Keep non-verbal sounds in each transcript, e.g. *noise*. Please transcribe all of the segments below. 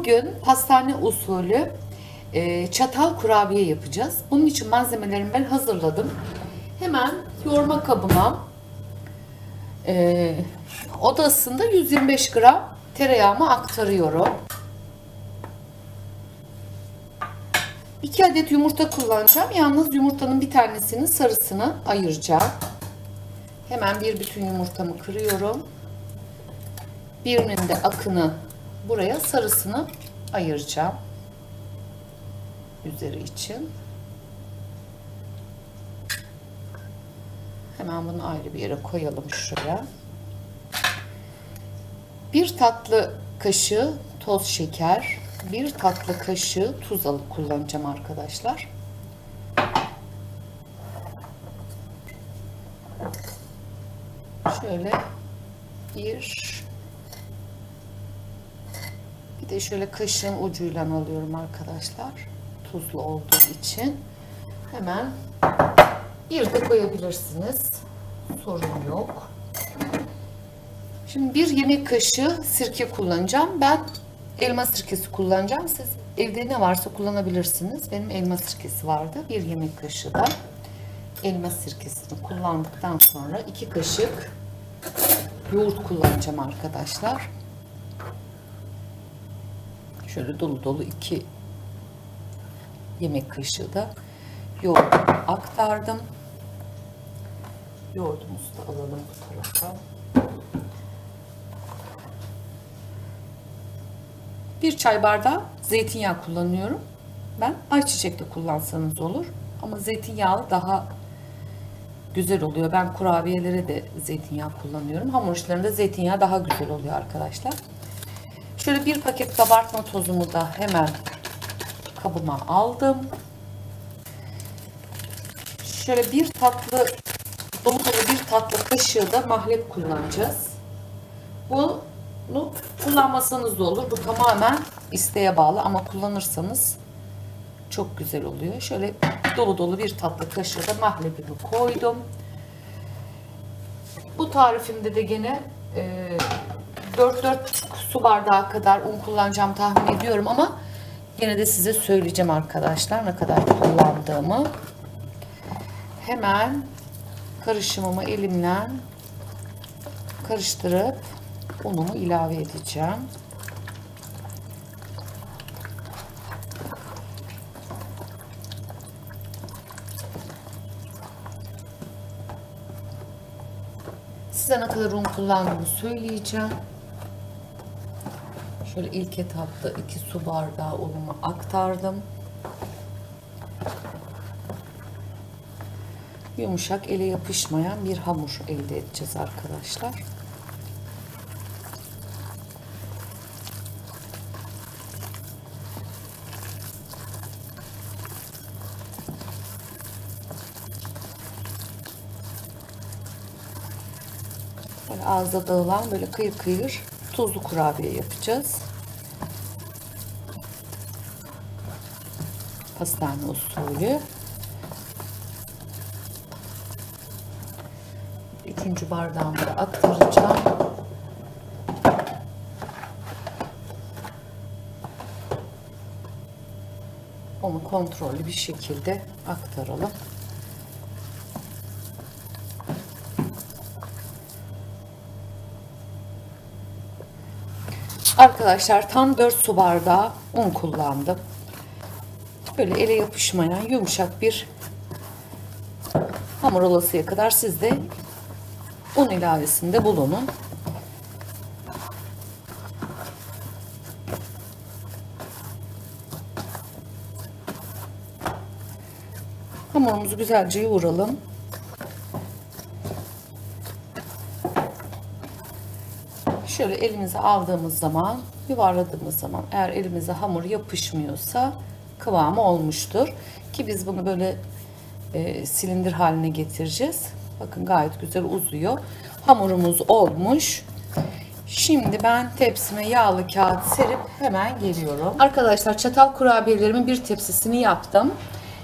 Bugün pastane usulü e, çatal kurabiye yapacağız. Bunun için malzemelerimi ben hazırladım. Hemen yoğurma kabıma e, odasında 125 gram tereyağımı aktarıyorum. 2 adet yumurta kullanacağım. Yalnız yumurtanın bir tanesinin sarısını ayıracağım. Hemen bir bütün yumurtamı kırıyorum. Birinin de akını buraya sarısını ayıracağım. Üzeri için. Hemen bunu ayrı bir yere koyalım şuraya. Bir tatlı kaşığı toz şeker, bir tatlı kaşığı tuz alıp kullanacağım arkadaşlar. Şöyle bir de şöyle kaşığın ucuyla alıyorum arkadaşlar. Tuzlu olduğu için. Hemen bir de koyabilirsiniz. Sorun yok. Şimdi bir yemek kaşığı sirke kullanacağım. Ben elma sirkesi kullanacağım. Siz evde ne varsa kullanabilirsiniz. Benim elma sirkesi vardı. Bir yemek kaşığı da elma sirkesini kullandıktan sonra iki kaşık yoğurt kullanacağım arkadaşlar. Şöyle dolu dolu iki yemek kaşığı da yoğurt aktardım. Yoğurdumuzu da alalım bu tarafa. Bir çay bardağı zeytinyağı kullanıyorum. Ben ayçiçek de kullansanız olur. Ama zeytinyağlı daha güzel oluyor. Ben kurabiyelere de zeytinyağı kullanıyorum. Hamur işlerinde zeytinyağı daha güzel oluyor arkadaşlar. Şöyle bir paket kabartma tozumu da hemen kabıma aldım. Şöyle bir tatlı dolu bir tatlı kaşığı da mahlep kullanacağız. Bunu kullanmasanız da olur. Bu tamamen isteğe bağlı ama kullanırsanız çok güzel oluyor. Şöyle dolu dolu bir tatlı kaşığı da mahlebimi koydum. Bu tarifimde de gene e, 4-4 su bardağı kadar un kullanacağım tahmin ediyorum ama yine de size söyleyeceğim arkadaşlar ne kadar kullandığımı. Hemen karışımımı elimle karıştırıp unumu ilave edeceğim. Size ne kadar un kullandığımı söyleyeceğim. Şöyle ilk etapta 2 su bardağı unumu aktardım. Yumuşak ele yapışmayan bir hamur elde edeceğiz arkadaşlar. Böyle ağızda dağılan böyle kıyır kıyır tuzlu kurabiye yapacağız. Pastane usulü. Üçüncü bardağımı da aktaracağım. Onu kontrollü bir şekilde aktaralım. Arkadaşlar tam 4 su bardağı un kullandım. Böyle ele yapışmayan yumuşak bir hamur olasıya kadar siz de un ilavesinde bulunun. Hamurumuzu güzelce yoğuralım. Şöyle elimize aldığımız zaman, yuvarladığımız zaman eğer elimize hamur yapışmıyorsa kıvamı olmuştur. Ki biz bunu böyle e, silindir haline getireceğiz. Bakın gayet güzel uzuyor. Hamurumuz olmuş. Şimdi ben tepsime yağlı kağıt serip hemen geliyorum. Arkadaşlar çatal kurabiyelerimin bir tepsisini yaptım.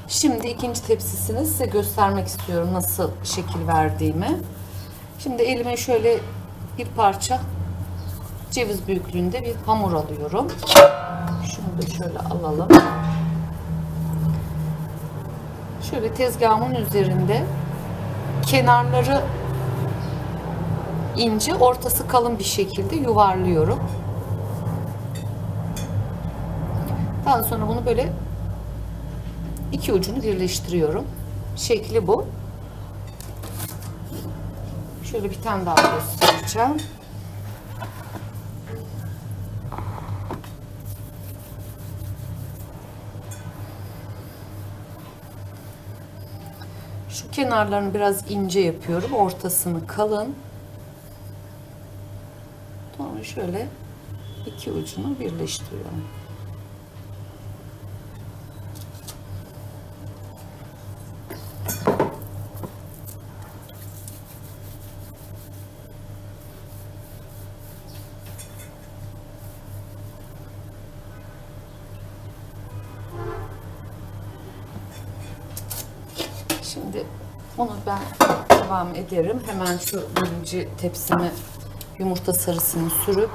Şimdi ikinci tepsisini size göstermek istiyorum nasıl şekil verdiğimi. Şimdi elime şöyle bir parça ceviz büyüklüğünde bir hamur alıyorum. Şunu da şöyle alalım. Şöyle tezgahımın üzerinde kenarları ince, ortası kalın bir şekilde yuvarlıyorum. Daha sonra bunu böyle iki ucunu birleştiriyorum. Şekli bu. Şöyle bir tane daha göstereceğim. Şu kenarlarını biraz ince yapıyorum. Ortasını kalın. Sonra şöyle iki ucunu birleştiriyorum. Şimdi onu ben devam ederim. Hemen şu birinci tepsime yumurta sarısını sürüp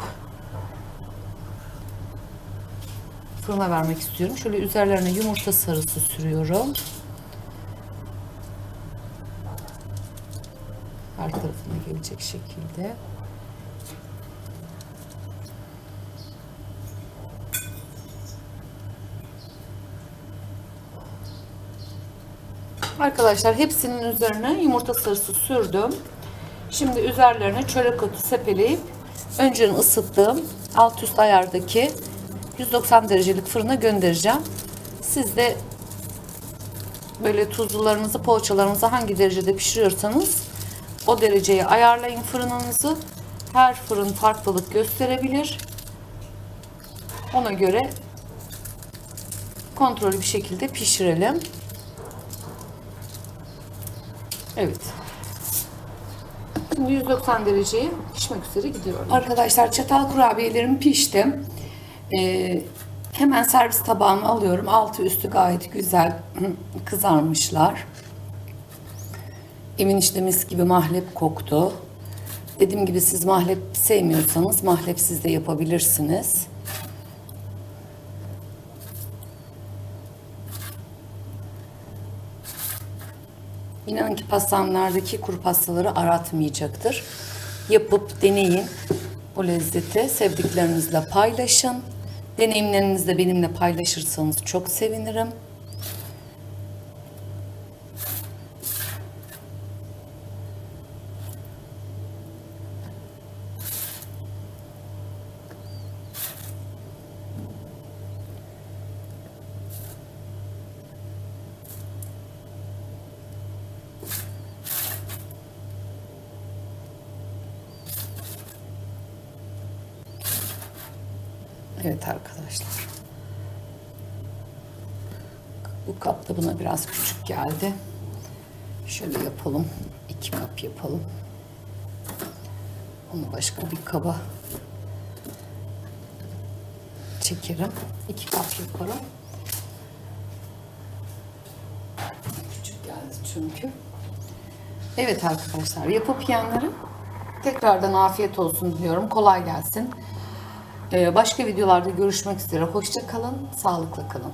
fırına vermek istiyorum. Şöyle üzerlerine yumurta sarısı sürüyorum. Her tarafına gelecek şekilde. Arkadaşlar hepsinin üzerine yumurta sarısı sürdüm. Şimdi üzerlerine çörek otu sepeleyip önceden ısıttığım alt üst ayardaki 190 derecelik fırına göndereceğim. Siz de böyle tuzlularınızı, poğaçalarınızı hangi derecede pişiriyorsanız o dereceyi ayarlayın fırınınızı. Her fırın farklılık gösterebilir. Ona göre kontrollü bir şekilde pişirelim. Evet. Şimdi 190 dereceye pişmek üzere gidiyorum. Arkadaşlar çatal kurabiyelerim pişti. Ee, hemen servis tabağıma alıyorum. Altı üstü gayet güzel *clears throat* kızarmışlar. Evin işte mis gibi mahlep koktu. Dediğim gibi siz mahlep sevmiyorsanız mahlep siz de yapabilirsiniz. İnanın ki pastanelerdeki kuru pastaları aratmayacaktır. Yapıp deneyin bu lezzeti. Sevdiklerinizle paylaşın. Deneyimlerinizi de benimle paylaşırsanız çok sevinirim. Evet arkadaşlar. Bu kap da buna biraz küçük geldi. Şöyle yapalım. İki kap yapalım. Onu başka bir kaba çekerim. İki kap yaparım. Küçük geldi çünkü. Evet arkadaşlar yapıp yiyenlere tekrardan afiyet olsun diyorum. Kolay gelsin. Ee, Başka videolarda görüşmek üzere. Hoşça kalın, sağlıkla kalın.